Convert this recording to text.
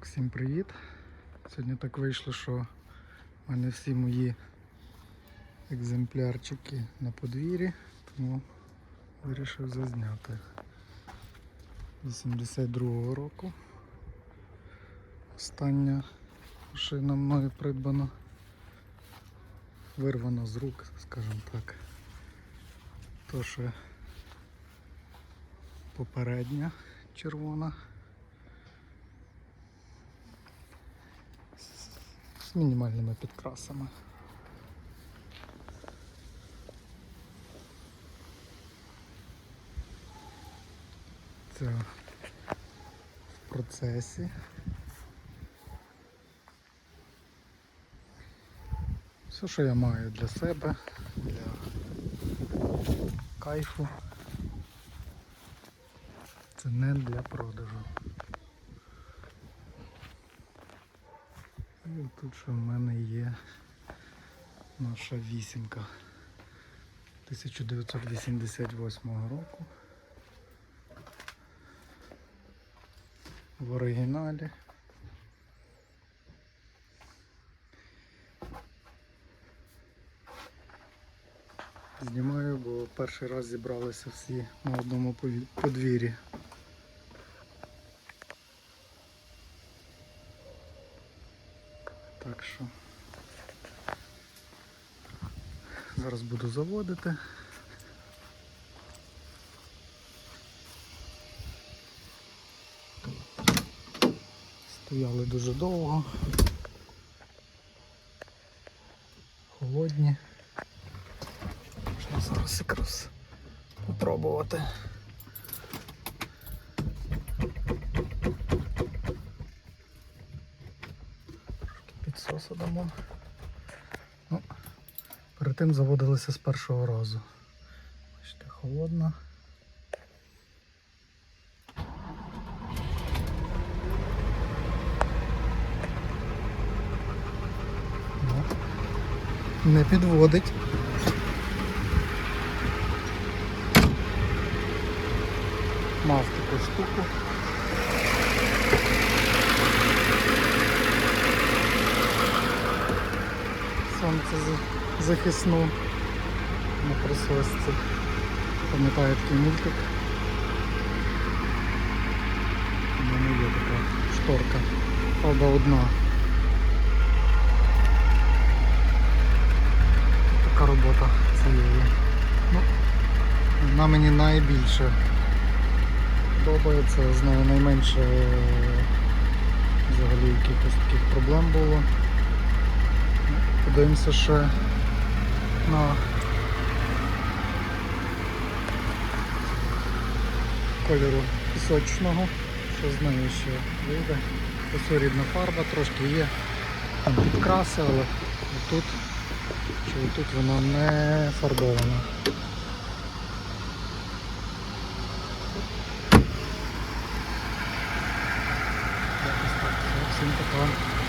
Так, всім привіт. Сьогодні так вийшло, що в мене всі мої екземплярчики на подвір'ї, тому вирішив зазняти. 82-го року. Остання машина мною придбана. Вирвана з рук, скажімо так. То ще попередня червона. З мінімальними підкрасами. Це в процесі. Все, що я маю для себе, для кайфу. Це не для продажу. І тут ще в мене є наша вісімка 1988 року. В оригіналі. Знімаю, бо перший раз зібралися всі на одному подвір'ї. Так що зараз буду заводити. Стояли дуже довго. Холодні. Можна зараз якраз попробувати. Підсоса дамо. Ну, перед тим заводилися з першого разу. Бачите, холодно. Ну, Не підводить. Мав таку штуку. Сонцезахисну на присосці. Пам'ятаю такий мультик. У мене є така шторка. Правда одна. Така робота цієї. Ну, вона мені найбільше подобається, з нею найменше е, взагалі якихось таких проблем було. Подивимося що на кольору пісочного, що з нею ще вийде. Ось фарба трошки є підкраси, але тут, чи тут вона не фарбована. Всім пока.